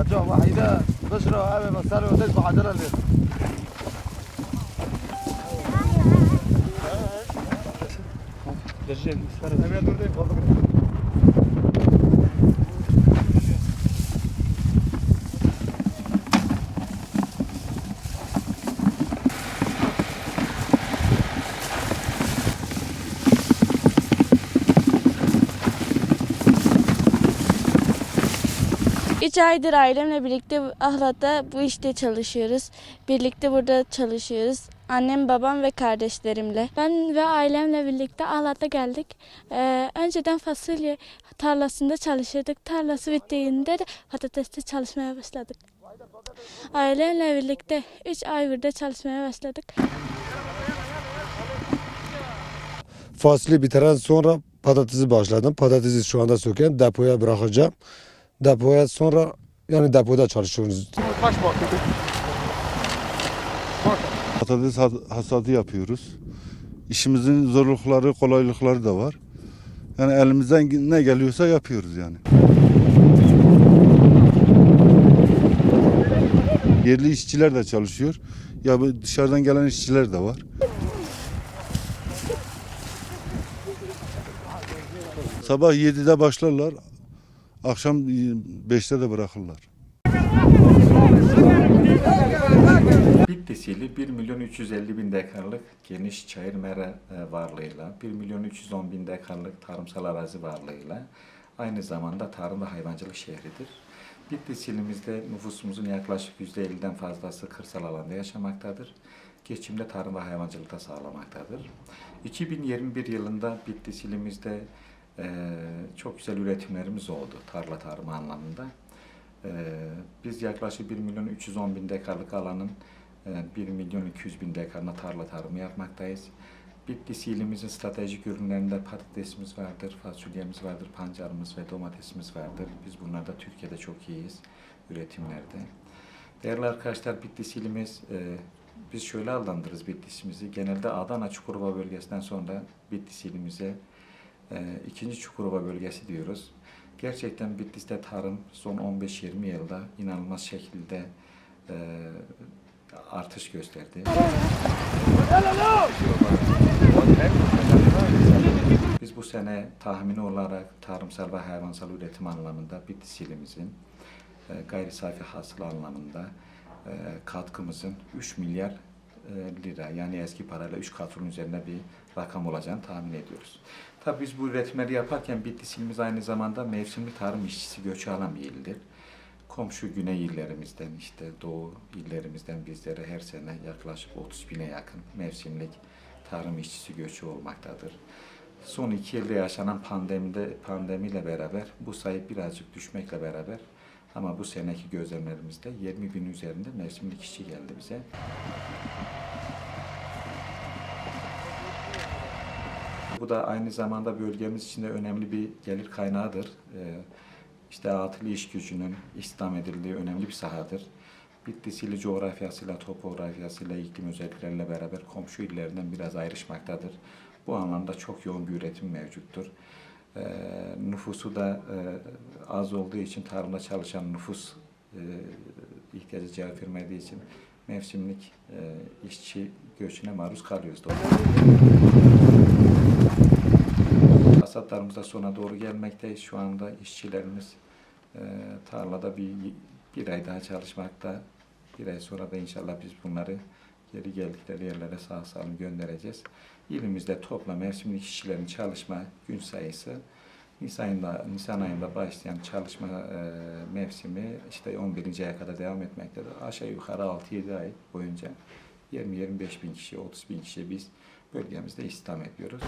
هتقوم وحيدة. بشرة وقامي مسالة وتكبح حضرها ليه دجال مسخرة Üç aydır ailemle birlikte Ahlat'ta bu işte çalışıyoruz. Birlikte burada çalışıyoruz. Annem, babam ve kardeşlerimle. Ben ve ailemle birlikte Ahlat'a geldik. Ee, önceden fasulye tarlasında çalışıyorduk. Tarlası bittiğinde de patateste çalışmaya başladık. Ailemle birlikte 3 ay burada çalışmaya başladık. Fasulye bitiren sonra patatesi başladım. Patatesi şu anda söken depoya bırakacağım. Depoya sonra yani depoda çalışıyoruz. Patates has- hasadı yapıyoruz. İşimizin zorlukları, kolaylıkları da var. Yani elimizden ne geliyorsa yapıyoruz yani. Yerli işçiler de çalışıyor. Ya dışarıdan gelen işçiler de var. Sabah 7'de başlarlar. Akşam 5'te de bırakırlar. Bitlis ili 1 milyon 350 bin dekarlık geniş çayır mera e, varlığıyla, 1 milyon 310 bin dekarlık tarımsal arazi varlığıyla aynı zamanda tarım ve hayvancılık şehridir. Bitlis ilimizde nüfusumuzun yaklaşık %50'den fazlası kırsal alanda yaşamaktadır. Geçimde tarım ve hayvancılıkta sağlamaktadır. 2021 yılında Bitlis ilimizde e, çok güzel üretimlerimiz oldu tarla tarımı anlamında. Ee, biz yaklaşık 1 milyon 310 bin dekarlık alanın e, 1 milyon 200 bin dekarına tarla tarımı yapmaktayız. Bitlis ilimizin stratejik ürünlerinde patatesimiz vardır, fasulyemiz vardır, pancarımız ve domatesimiz vardır. Biz bunlarda Türkiye'de çok iyiyiz üretimlerde. Değerli arkadaşlar Bitlis ilimiz, e, biz şöyle adlandırırız Bitlis'imizi. Genelde Adana Çukurova bölgesinden sonra Bitlis ilimize ikinci Çukurova bölgesi diyoruz. Gerçekten Bitlis'te tarım son 15-20 yılda inanılmaz şekilde e, artış gösterdi. Biz bu sene tahmini olarak tarımsal ve hayvansal üretim anlamında Bitlis ilimizin e, gayri safi hasıl anlamında e, katkımızın 3 milyar lira yani eski parayla 3 katının üzerinde bir rakam olacağını tahmin ediyoruz. Tabii biz bu üretimleri yaparken Bitlis ilimiz aynı zamanda mevsimli tarım işçisi göçü alan bir ildir. Komşu güney illerimizden işte doğu illerimizden bizlere her sene yaklaşık 30 bine yakın mevsimlik tarım işçisi göçü olmaktadır. Son iki yılda yaşanan pandemide pandemiyle beraber bu sayı birazcık düşmekle beraber ama bu seneki gözlemlerimizde 20 bin üzerinde mevsimlik işçi geldi bize. Bu da aynı zamanda bölgemiz için de önemli bir gelir kaynağıdır. Ee, İşte atılı iş gücünün istihdam edildiği önemli bir sahadır. Bitlis ili coğrafyasıyla, topografyasıyla, iklim özellikleriyle beraber komşu illerinden biraz ayrışmaktadır. Bu anlamda çok yoğun bir üretim mevcuttur. Ee, nüfusu da e, az olduğu için tarımda çalışan nüfus e, ihtiyacı cevap vermediği için mevsimlik e, işçi göçüne maruz kalıyoruz. Hasatlarımız da sona doğru gelmekteyiz. Şu anda işçilerimiz tarlada bir, bir ay daha çalışmakta. Bir ay sonra da inşallah biz bunları geri geldikleri yerlere sağ salim göndereceğiz. İlimizde toplam mevsimlik işçilerin çalışma gün sayısı Nisan ayında, Nisan ayında başlayan çalışma e, mevsimi işte 11. aya kadar devam etmektedir. Aşağı yukarı 6-7 ay boyunca 20-25 bin kişi, 30 bin kişi biz bölgemizde istihdam ediyoruz.